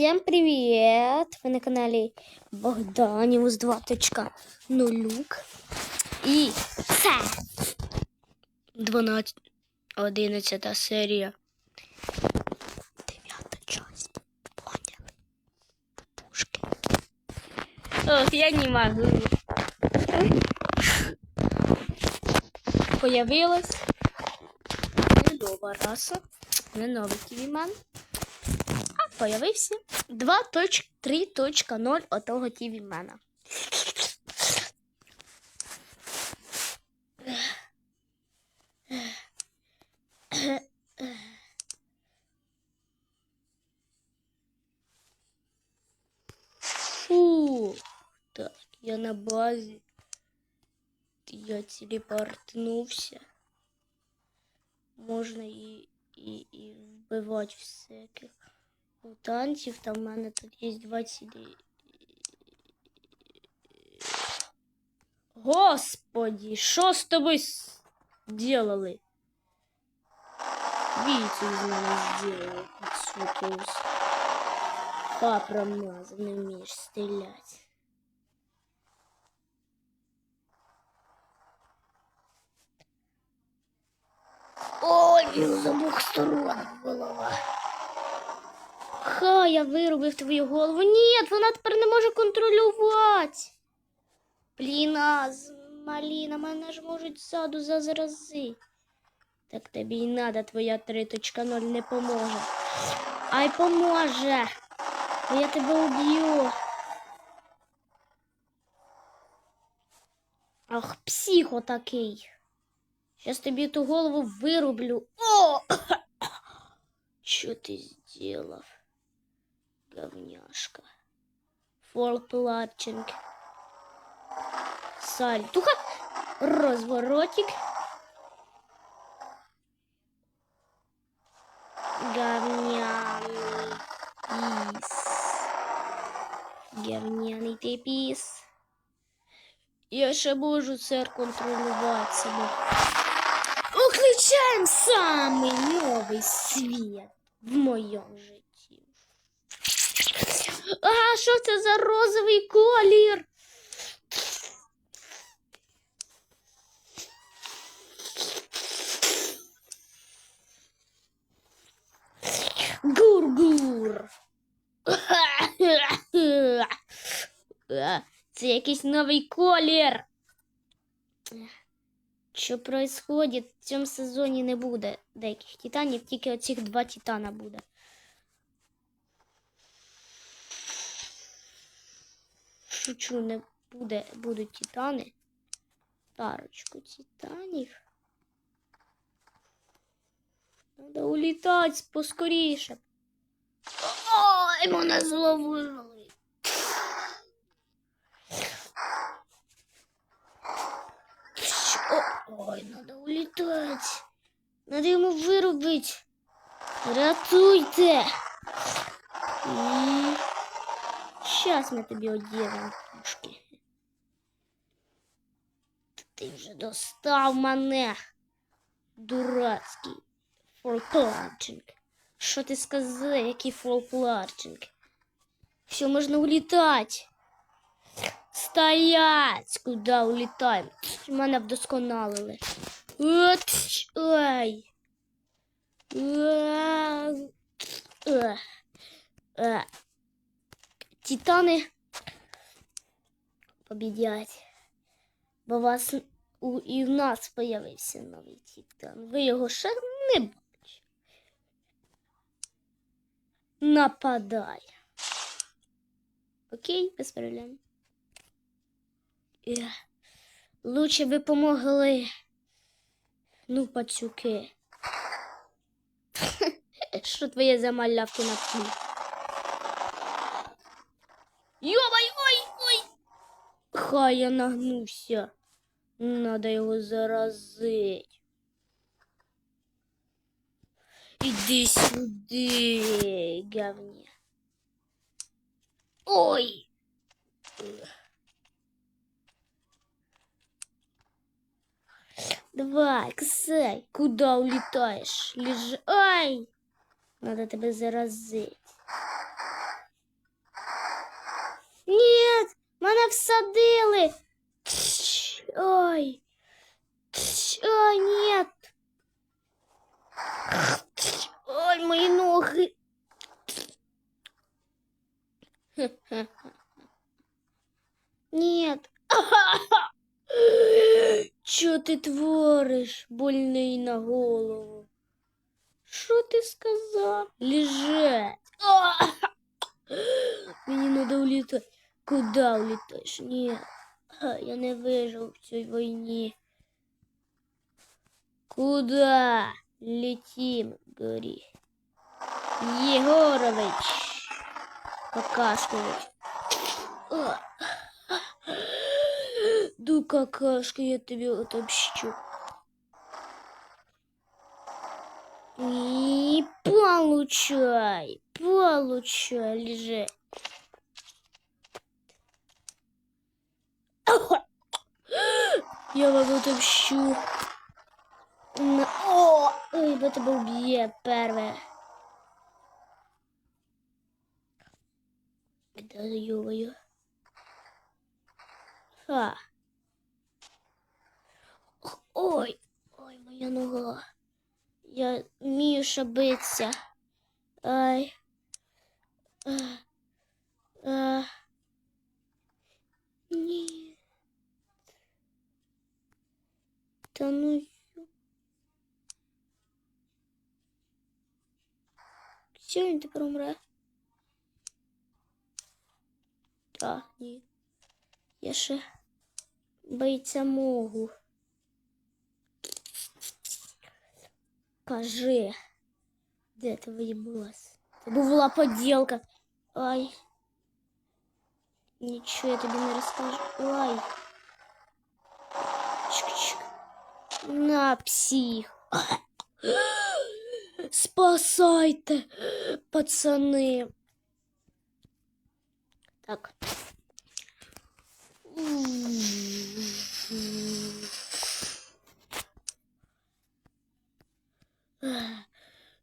Всем привет! Ви на каналі Богданівус 2.0 І це 12, 11 серія. Дев'ята часть. Поняли? Пушки. Ох, я не могу. Появилась нова раса. Не новий ківіман. Появився 2.3.0 отого тівімена. Фу. Так, я на базі. Я телепортнувся. Можна і, і, і вбивати всяких мутантів. Там в мене тут є 20. Господі, що з тобою с- делали? Віцю з мене зробили, підсукився. Папромазав, не вмієш стріляти. Ой, з обох сторон голова. Ха, я вирубив твою голову. Ні, вона тепер не може контролювати. Блін, а з- Маліна, мене ж можуть ззаду зазрази. Так тобі й надо, твоя 3.0 не поможе. Ай поможе. Я тебе уб'ю. Ах, психо такий. Сейчас тобі ту голову вирублю. О! Що ти сделав? Говняшка. Фолплатчинг. Сальтуха. Розворотик. Говняний піс. Говняний ти піс. Я ще можу це контролювати себе. Включаємо самий новий світ в моєму житті. А що це за розовий колір? Гур-гур. Це якийсь новий колір. Що происходит? В цьому сезоні не буде деяких титанів, тільки оцих два титана буде. Шучу, не буде, будуть титани. Парочку титанів. Надо улітати поскоріше. Ой, мене зловили. Ой, надо улетать. Надо ему вырубить. Ратуйте. И... Сейчас мы тебе оденем пушки. Ти вже достав мене. Дурацький фолпларчинг. Що ти сказав, який фолпларчинг? Все, можна улітати. Стоять! Куда улітаємо? Мене вдосконалили. От, ой. Е, Титани побідять. Бо вас у, і в нас появився новий титан. Ви його ще не бачите. Нападай. Окей, без проблем. Лучше би помогли. Ну, пацюки. Що твоє за малявки на тлі? Йомай, ой, ой! Хай я нагнуся. Надо його заразить. Іди сюди, говня. Ой! Давай, ксай, куда улетаешь? Лежи. Ай! Надо тебе заразить. Ні, мене всадили. Тш, Ой. Тш, Ой, ні. Тш, Ой, мої ноги. Нет. Що ти твориш, больний на голову? Що ти сказав? Лежать. Мені надо улітати. Куда улітаєш? Ні. А, Я не вижив в цій війні. Куда летим, говори? Егорович. Какашкович. А. Ду какашка, я тебе отомщу. И получай, получай, лежи. Я вам отомщу. На- О, ой, бо тебе уб'є перве. Да, ё-моё. А. Ой, ой, моя нога. Я вмію шабитися. Ай. А. А. Ні. Та ну. ё- Все, він тепер умре. А, ні. Я ще боїться можу. Кажи, де твої бос? Це була поділка. Ай. Нічого я тобі не розкажу. Ай. На, псих. Спасайте, пацани. Так.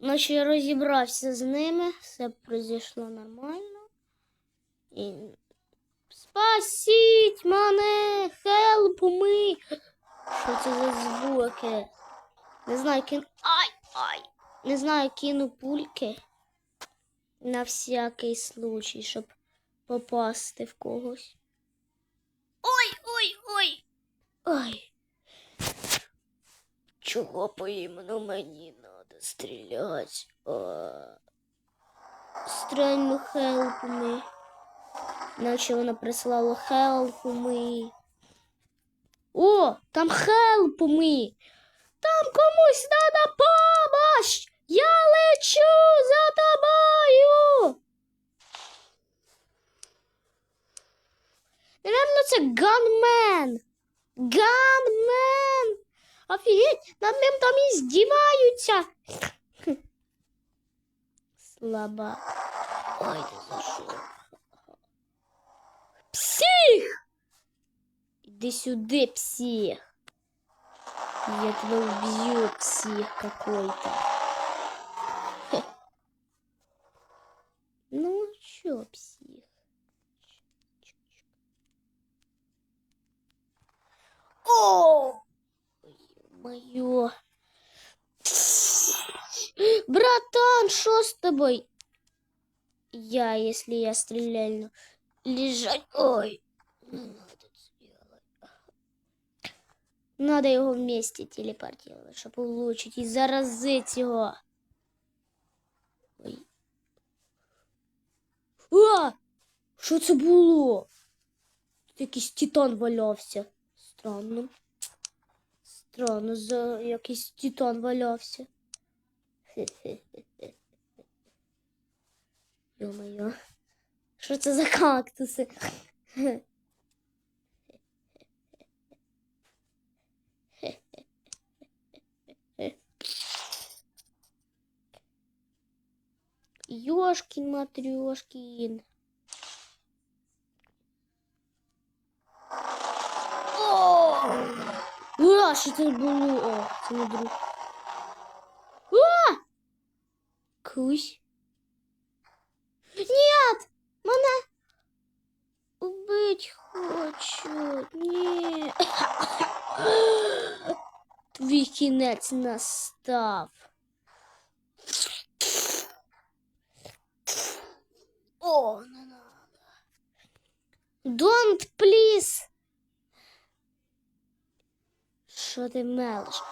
Ночі я розібрався з ними, все пройшло нормально. І... Спасіть мене! Help me! Що це за звуки? Не знаю, кину. Ай! Ай! Не знаю, кину пульки на всякий случай, щоб попасти в когось. Ой, ой, ой! Ой! Чого по іменно мені надо стрілять? А... Help me. Наче вона прислала help me. О, там help me. Там комусь надо помощь. Я лечу за тобою. Наверно, це ганмен. Ганмен. Офігеть, над ним там і здіваються. Слаба. Ой, ти за що? Псих! Иди сюда, псих. Я тебя убью, псих какой-то. Ну чё, псих? О! Мое. Братан, что с тобой? Я, если я стреляю, лежать. Ой. Ну, надо сделать. Надо его вместе телепортировать, чтобы улучшить и заразить его. Ой. А! Що це було? Тут якийсь титан валявся. Странно. Странно, за якийсь титан валявся. Йо-моє. Що це за кактуси? Ёшкин матрешкин. Ура, що це було? О, а, це не друг. А! Кусь. Нет! Мене убить хочуть. Ні. Твій кінець настав. О, не надо. Don't please. Що ти мелиш?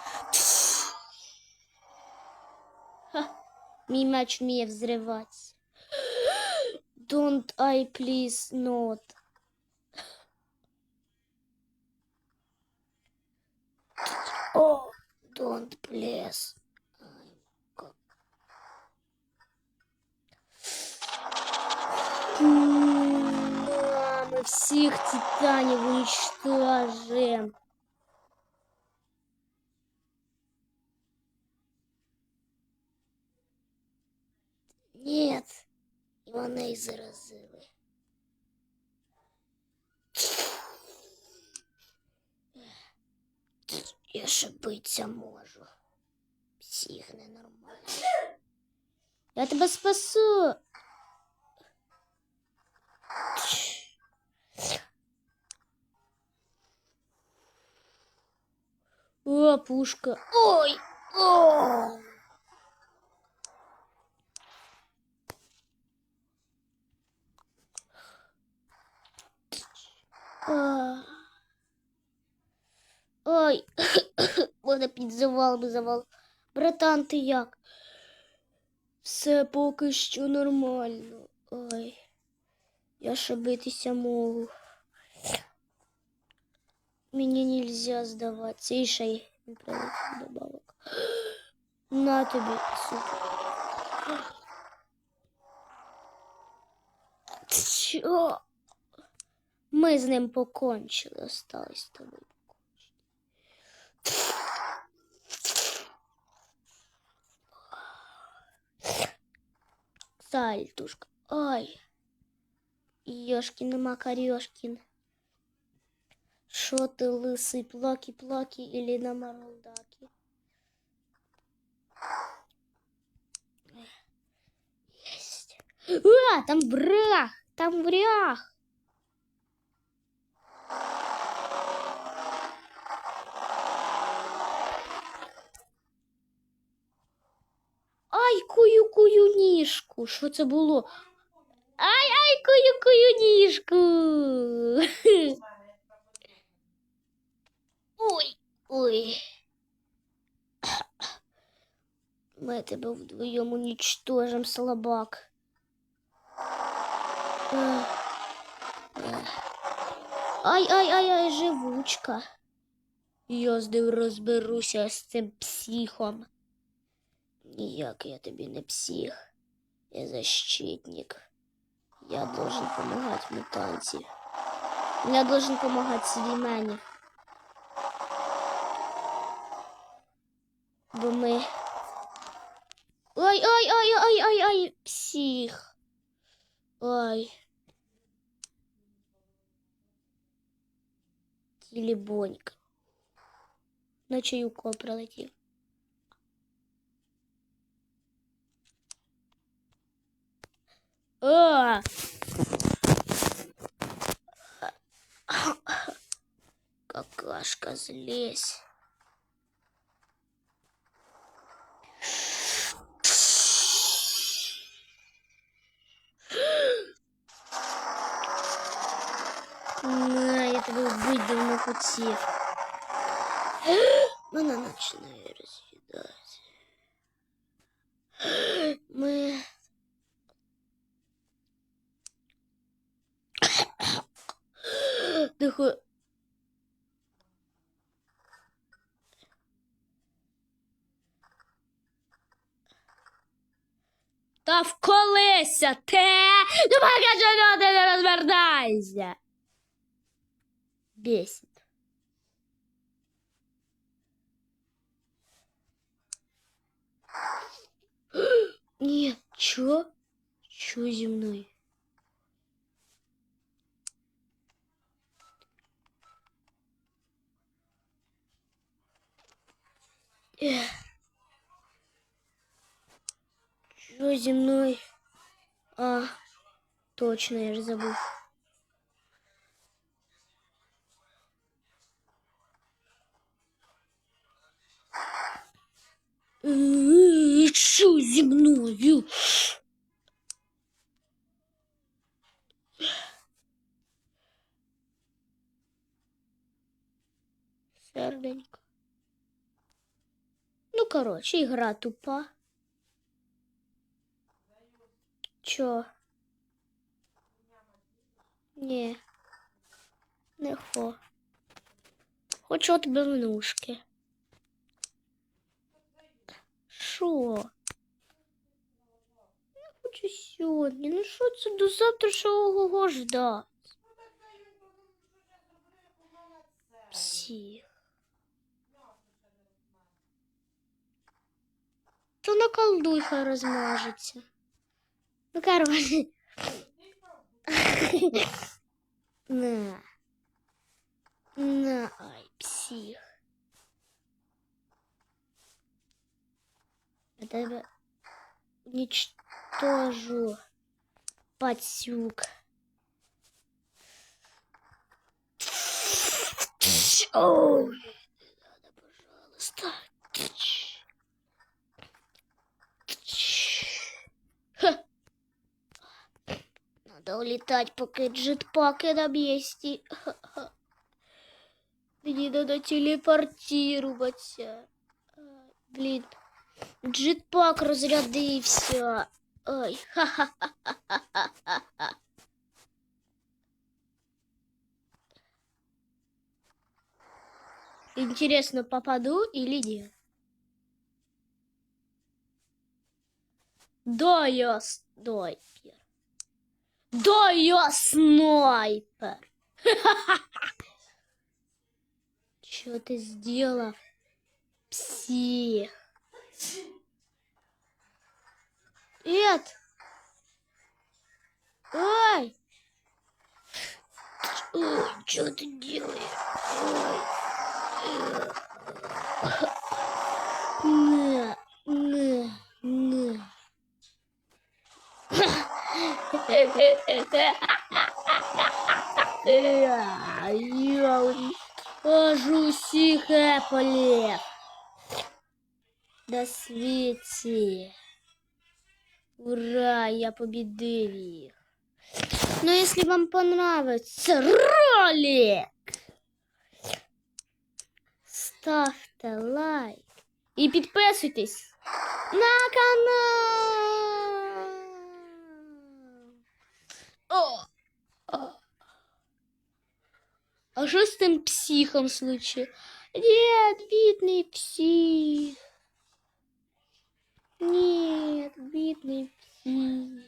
Ха, мій меч вміє взриватися. Don't I please not. О, don't please. Всех титанов уничтожим. Нет, і вони й заразили. Я ще биться можу. Псих ненормальний. Я тебе спасу. О, пушка. Ой! О! Ой, мене під завалами завал. Братан, ти як? Все поки що нормально. Ой, я ще битися можу. Мені нельзя здаватися. І ще й не прилетів добавок. На тобі, супер. Що? Ми з ним покончили, осталось з тобою покончити. Сальтушка. Ай. Йошкін Макарьошкін. Шо ти лисий плаки-плаки или на маролдаки? Есть. А, там враг! Там враг! Ай, кую кую ніжку. Що це було? Ай, ай, кую кую ніжку. Ой. Ми тебе вдвоєм уничтожим, слабак. Ех, ех. Ай, ай, ай, ай, живучка. Я з ним розберуся з цим психом. Ніяк я тобі не псих. Я защитник. Я должен помогать мутанті. Я должен помогать Слімені. Бо ми. Ой, ой, ой, ой, ой, ой, псих. Ой. Тілібонька. Наче юко прилетів. А! Какашка, злезь. давно хотів. Мене починає роз'їдати. Ми Тихо. Та вколися те! Давай, кажу, ти не розвертайся! Бесит. Нет, чё? Чё земной? Эх. Чё земной? А, точно, я же забыл. Коротше, ігра тупа. Чо? Ні. Не хо. Хочу от белнушки. Що? Я хочу сьогодні. Ну що це до завтрашнього ждати? Псих. То наколдуй, хай розмажеться. Ну, короче. На. На, ай, псих. Я тебе уничтожу, пацюк. Ой, не надо, пожалуйста. Ха. Надо улетать, пока джетпаки на месте. Мне надо телепортироваться. А, Блин, джетпак разрядився. Ой, ха-ха-ха-ха-ха-ха. Интересно, попаду или нет? Да, я снайпер. Да, я снайпер. Что ты сделал? Псих. Эд! Ай! Ой, что ты делаешь? Ой. На, на, на. Я уничтожу всех эполев. До свете. Ура, я победил их. Но если вам понравится ролик, ставте лайк і підписуйтесь на канал. О, о. А що з тим психом случилось? Нет, бедный псих. Нет, бедный псих.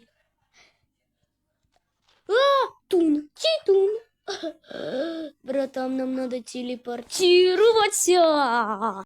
А, Тун, Титун. Братан, нам надо телепортироваться.